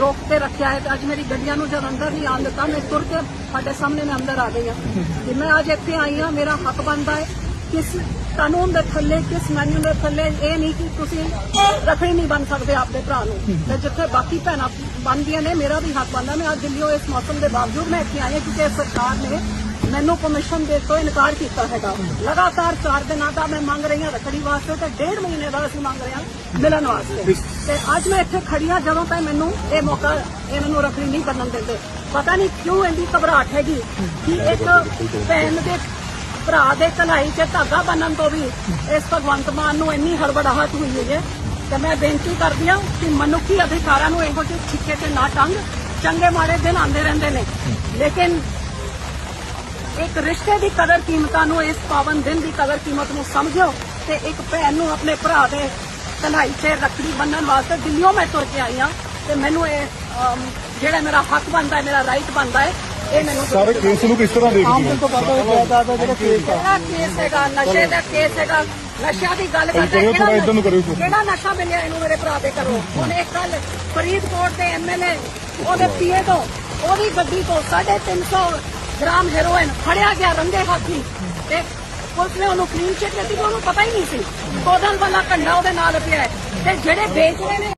ਰੋਕ ਤੇ ਰੱਖਿਆ ਹੈ ਤੇ ਅੱਜ ਮੇਰੀ ਗੱਡੀਆਂ ਨੂੰ ਜਦ ਅੰਦਰ ਨਹੀਂ ਆਉਣ ਦਿੱਤਾ, ਮੈਂ ਤੁਰ ਕੇ ਤੁਹਾਡੇ ਸਾਹਮਣੇ ਮੈਂ ਅੰਦਰ ਆ ਗਈ ਹਾਂ। ਕਿ ਮੈਂ ਅੱਜ ਇੱਥੇ ਆਈ ਹਾਂ, ਮੇਰਾ ਹੱਕ ਬਣਦਾ ਹੈ। ਕਿਸ ਕਾਨੂੰਨ ਦੇ ਥੱਲੇ, ਕਿਸ ਮੈਨੂ ਦੇ ਥੱਲੇ ਇਹ ਨਹੀਂ ਕਿ ਤੁਸੀਂ ਰੱਖੜੀ ਨਹੀਂ ਬਣ ਸਕਦੇ ਆਪਦੇ ਭਰਾ ਨੂੰ। ਤੇ ਜਿੱਥੇ ਬਾਕੀ ਭੈਣਾਂ ਬਣਦੀਆਂ ਨੇ, ਮੇਰਾ ਵੀ ਹੱਕ ਬਣਦਾ। ਮੈਂ ਅੱਜ ਦਿੱਲੀੋਂ ਇਸ ਮੌਸਮ ਦੇ ਬਾਵਜੂਦ ਮੈਂ ਇੱਥੇ ਆਈ ਹਾਂ, ਕਿਉਂਕਿ ਸਰਕਾਰ ਨੇ ਮੈਨੂੰ ਕਮਿਸ਼ਨ ਦੇ ਤੋਂ ਇਨਕਾਰ ਕੀਤਾ ਹੈਗਾ। ਲਗਾਤਾਰ 4 ਦਿਨਾਂ ਦਾ ਮੈਂ ਮੰਗ ਰਹੀ ਹਾਂ ਰੱਖੜੀ ਵਾਸਤੇ ਤੇ ਡੇਢ ਮਹੀਨੇ ਦਾ ਅਸੀਂ ਮੰਗ ਰਹੇ ਹਾਂ ਮਿਲਣ ਵਾਸਤੇ। ਤੇ ਅੱਜ ਮੈਂ ਇੱਥੇ ਖੜੀ ਹਾਂ, ਜਦੋਂ ਤੱਕ ਮੈਨੂੰ ਇਹ ਮੌਕਾ, ਇਹ ਮੈਨੂੰ ਰੱਖੜੀ ਨਹੀਂ ਬੰਨਣ ਦਿੰਦੇ। ਪਤਾ ਨਹੀਂ ਕਿਉਂ ਇੰਨੀ ਘਬਰਾਹਟ ਹੈਗੀ ਕਿ ਇੱਕ ਭੈਣ ਦੇ ਭਰਾ ਦੇ ਕਲਾਈ 'ਚ ਧਾਗਾ ਬੰਨਣ ਤੋਂ ਵੀ ਇਸ ਭਗਵੰਤ ਮਾਨ ਨੂੰ ਇੰਨੀ ਹੜਬੜਾਹਟ ਹੋਈ ਹੈ। ਤੇ ਮੈਂ ਬੇਨਤੀ ਕਰਦੀ ਹਾਂ ਕਿ ਮਨੁੱਖੀ ਅਧਿਕਾਰਾਂ ਨੂੰ ਇਹੋ ਜਿਹੇ ਛਿੱਕੇ ਤੇ ਨਾ ਟੰਗ। ਚੰਗੇ ਮਾੜੇ ਦਿਨ ਆਉਂਦੇ ਰਹਿੰਦੇ ਨੇ। ਲੇਕਿਨ ਇੱਕ ਰਿਸ਼ਤੇ ਦੀ ਕਦਰ ਕੀਮਤਾਂ ਨੂੰ ਇਸ ਪਾਵਨ ਦਿਨ ਦੀ ਕਦਰ ਕੀਮਤ ਨੂੰ ਸਮਝੋ ਤੇ ਇੱਕ ਭੈਣ ਨੂੰ ਆਪਣੇ ਭਰਾ ਦੇ ਕਲਾਈ 'ਚ ਰੱਖੜੀ ਬੰਨਣ ਵਾਸਤੇ ਦਿੱਲੀੋਂ ਮੈਂ ਤੁਰ ਕੇ ਆਈ ਹਾਂ ਤੇ ਮੈਨੂੰ ਇਹ ਜਿਹੜਾ ਮੇਰਾ ਹੱਕ ਬਣਦਾ ਹੈ ਮੇਰਾ ਰਾਈਟ ਬਣਦਾ ਹੈ ਇਹ ਮੈਨੂੰ ਸਾਰੇ ਕੇਸ ਨੂੰ ਕਿਸ ਤਰ੍ਹਾਂ ਦੇਖਦੇ ਹੋ? ਤੋਂ ਪਤਾ ਹੈ ਜਾਇਦਾਦ ਦਾ ਜਿਹੜਾ ਕੇਸ ਆ ਕਿਹੜਾ ਕੇਸ ਹੈਗਾ? ਨਸ਼ੇ ਦਾ ਕੇਸ ਹੈਗਾ। ਨਸ਼ਿਆਂ ਦੀ ਗੱਲ ਕਰਦੇ। ਕਿਹੜਾ ਨਸ਼ਾ ਮਿਲਿਆ ਇਹਨੂੰ ਮੇਰੇ ਭਰਾ ਦੇ ਕਰੋ ਉਹਨੇ ਕੱਲ ਫਰੀਦਕੋਟ ਦੇ ਐਮਐਲਏ ਉਹਦੇ ਪੀਏ ਤੋਂ ਉਹਦੀ ਗੱਡੀ ਤੋਂ 350 ਗ੍ਰਾਮ ਹੈਰੋਇਨ ਫੜਿਆ ਗਿਆ ਰੰਗੇ ਹੱਥੀ ਤੇ ਪੁਲਿਸ ਨੇ ਉਹਨੂੰ ਕਲੀਨ ਚਿੱਟ ਦਿੱਤੀ ਕਿ ਉਹਨੂੰ ਪਤਾ ਹੀ ਨਹੀਂ ਸੀ। ਕੋਦਲ ਵਾਲਾ ਕੰਡਾ ਉਹਦੇ ਨਾਲ ਪਿਆ ਹੈ। ਤੇ ਜਿਹੜੇ ਵੇਚ ਰਹੇ ਨੇ